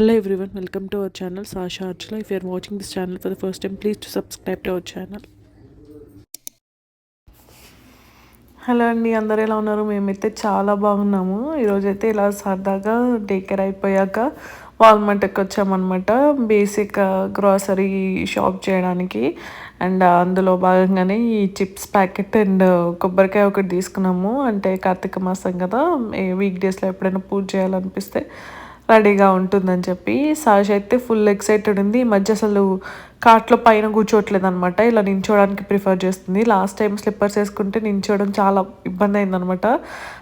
Hello everyone welcome to our channel Sasha అర్చుల if you're watching this channel for the first time please to subscribe to our channel hello అండి అందరు ఎలా ఉన్నారు? మేమైతే చాలా బాగున్నాము. ఈరోజైతే ఇలా సరదాగా డే కేర్ అయిపోయాక వాల్మార్ట్కి వచ్చామన్నమాట. బేసిక్ గ్రాసరీ షాప్ చేయడానికి. అండ్ uh, అందులో భాగంగానే ఈ చిప్స్ ప్యాకెట్ అండ్ కొబ్బరికాయ ఒకటి తీసుకున్నాము. అంటే కార్తీక మాసం కదా వీక్ డేస్లో ఎప్పుడైనా పూజ చేయాలనిపిస్తే. రెడీగా ఉంటుందని చెప్పి సాష అయితే ఫుల్ ఎక్సైటెడ్ ఉంది. ఈ మధ్య అసలు కార్ట్లో పైన కూర్చోవట్లేదు అనమాట ఇలా నించోడానికి ప్రిఫర్ చేస్తుంది. లాస్ట్ టైం స్లిప్పర్స్ వేసుకుంటే నించోవడం చాలా ఇబ్బంది అయిందనమాట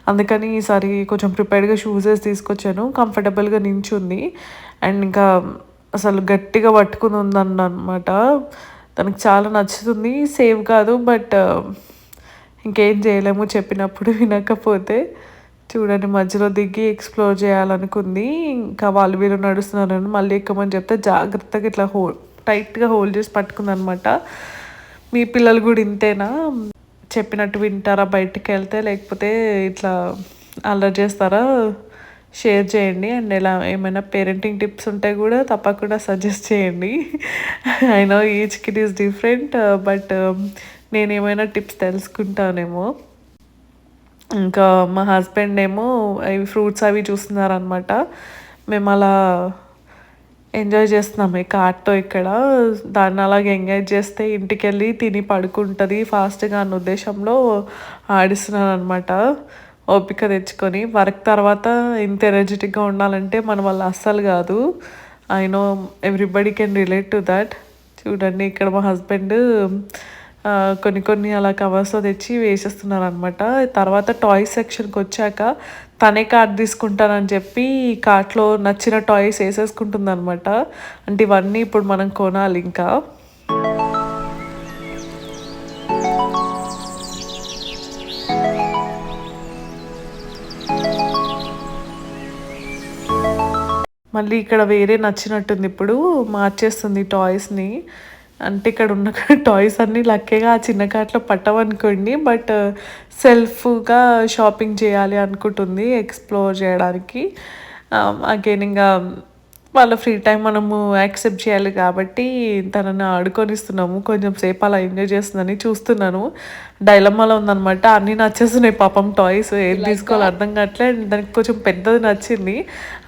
అందుకని ఈసారి కొంచెం ప్రిపేర్డ్గా షూస్ వేసి తీసుకొచ్చాను. కంఫర్టబుల్గా నించుంది. అండ్ ఇంకా అసలు గట్టిగా పట్టుకుని ఉందన్నమాట. తనకు చాలా నచ్చుతుంది. సేవ్ కాదు బట్ ఇంకేం చేయలేము చెప్పినప్పుడు వినకపోతే. చూడండి మధ్యలో దిగి ఎక్స్ప్లోర్ చేయాలనుకుంది. ఇంకా వాళ్ళు వీళ్ళు నడుస్తున్నారని మళ్ళీ ఎక్కమని చెప్తే జాగ్రత్తగా ఇట్లా హో టైట్గా హోల్డ్ చేసి పట్టుకుందనమాట. మీ పిల్లలు కూడా ఇంతేనా? చెప్పినట్టు వింటారా బయటికి వెళ్తే? లేకపోతే ఇట్లా అల్లరి చేస్తారా? షేర్ చేయండి. అండ్ ఇలా ఏమైనా పేరెంటింగ్ టిప్స్ ఉంటే కూడా తప్పకుండా సజెస్ట్ చేయండి. I know each kit is different but నేను ఏమైనా టిప్స్ తెలుసుకుంటానేమో. ఇంకా మా హస్బెండ్ ఏమో అవి ఫ్రూట్స్ అవి చూస్తున్నారనమాట మేము అలా ఎంజాయ్ చేస్తున్నాం. ఈ కార్ట్తో ఇక్కడ. దాన్ని అలాగే ఎంజాయ్ చేస్తే ఇంటికి వెళ్ళి తిని పడుకుంటుంది. ఫాస్ట్గా అన్న ఉద్దేశంలో ఆడిస్తున్నాను అనమాట ఓపిక తెచ్చుకొని. వర్క్ తర్వాత ఇంత ఎనర్జెటిక్గా ఉండాలంటే మన వల్ల అస్సలు కాదు. I know everybody can relate to that. చూడండి ఇక్కడ మా హస్బెండ్ కొన్ని కొన్ని అలా కవర్స్లో తెచ్చి వేసేస్తున్నారు అనమాట తర్వాత టాయ్స్ సెక్షన్కి వచ్చాక తనే కార్ట్ తీసుకుంటానని చెప్పి కార్ట్లో నచ్చిన టాయ్స్ వేసేసుకుంటుంది అనమాట అంటే ఇవన్నీ ఇప్పుడు మనం కొనాలి ఇంకా. మళ్ళీ ఇక్కడ వేరే నచ్చినట్టుంది ఇప్పుడు మార్చేస్తుంది టాయ్స్ని అంటే ఇక్కడ ఉన్న టాయ్స్ అన్నీ లక్కీగా ఆ చిన్న కార్ట్లో పట్టవనుకోండి బట్ సెల్ఫ్గా షాపింగ్ చేయాలి అనుకుంటుంది ఎక్స్ప్లోర్ చేయడానికి. అగైన్ ఇంకా వాళ్ళ ఫ్రీ టైం మనము యాక్సెప్ట్ చేయాలి కాబట్టి తనని ఆడుకొనిస్తున్నాము. కొంచెం సేపు అలా ఎంజాయ్ చేస్తుందని చూస్తున్నాను. డైలమాలో ఉందనమాట అన్నీ నచ్చేస్తున్నాయి పాపం టాయ్స్ ఏది తీసుకోవాలి అర్థం కావట్లేదు. దానికి కొంచెం పెద్దది నచ్చింది.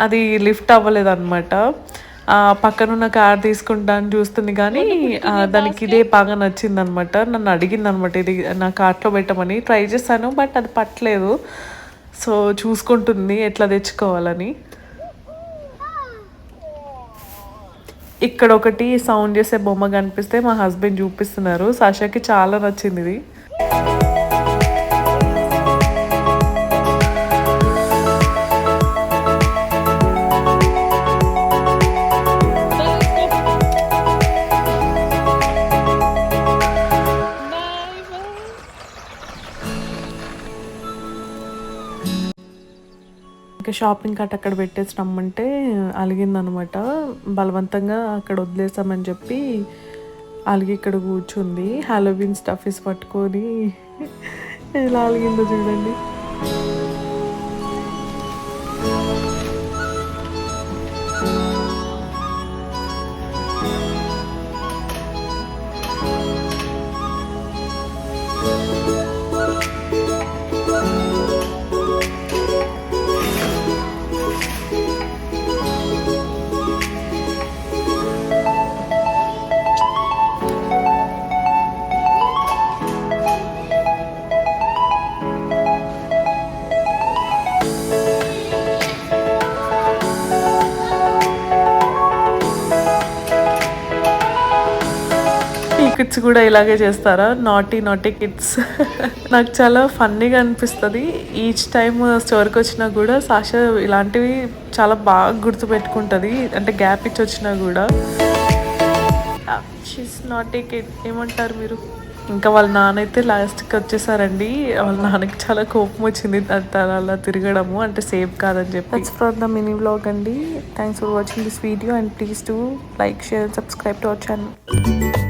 అది లిఫ్ట్ అవ్వలేదు అనమాట పక్కనున్న కార్ తీసుకుంటాను చూస్తుంది కానీ దానికి ఇదే బాగా నచ్చింది అనమాట నన్ను అడిగింది అనమాట ఇది నా కార్ట్లో పెట్టమని. ట్రై చేశాను బట్ అది పట్టలేదు. సో చూసుకుంటుంది ఎట్లా తెచ్చుకోవాలని. ఇక్కడ ఒకటి సౌండ్ చేసే బొమ్మ కనిపిస్తే మా హస్బెండ్ చూపిస్తున్నారు. సాషాకి చాలా నచ్చింది ఇది. ఇంకా షాపింగ్ కార్ట్ అక్కడ పెట్టేసి రమ్మంటే అలిగిందనమాట. బలవంతంగా అక్కడ వదిలేసామని చెప్పి అలిగి ఇక్కడ కూర్చుంది. హాలోవిన్ స్టఫీస్ పట్టుకొని ఎలా అలిగిందో చూడండి. కిడ్స్ కూడా ఇలాగే చేస్తారా? నాటీ నాటీ కిడ్స్ నాకు చాలా ఫన్నీగా అనిపిస్తుంది. ఈచ్ టైం స్టోర్కి వచ్చినా కూడా సాష ఇలాంటివి చాలా బాగా గుర్తుపెట్టుకుంటుంది. అంటే గ్యాప్ ఇచ్చి వచ్చినా కూడా. షీస్ నాటీ కిడ్ ఏమంటారు మీరు? ఇంకా వాళ్ళ నాన్న అయితే లాస్ట్కి వచ్చేసారండి. వాళ్ళ నాన్నకి చాలా కోపం వచ్చింది. అలా తిరగడము. అంటే సేఫ్ కాదని చెప్పి. ఫ్రమ్ ద మినీ బ్లాగ్ అండి. Thanks for watching this video and please to like share subscribe to our channel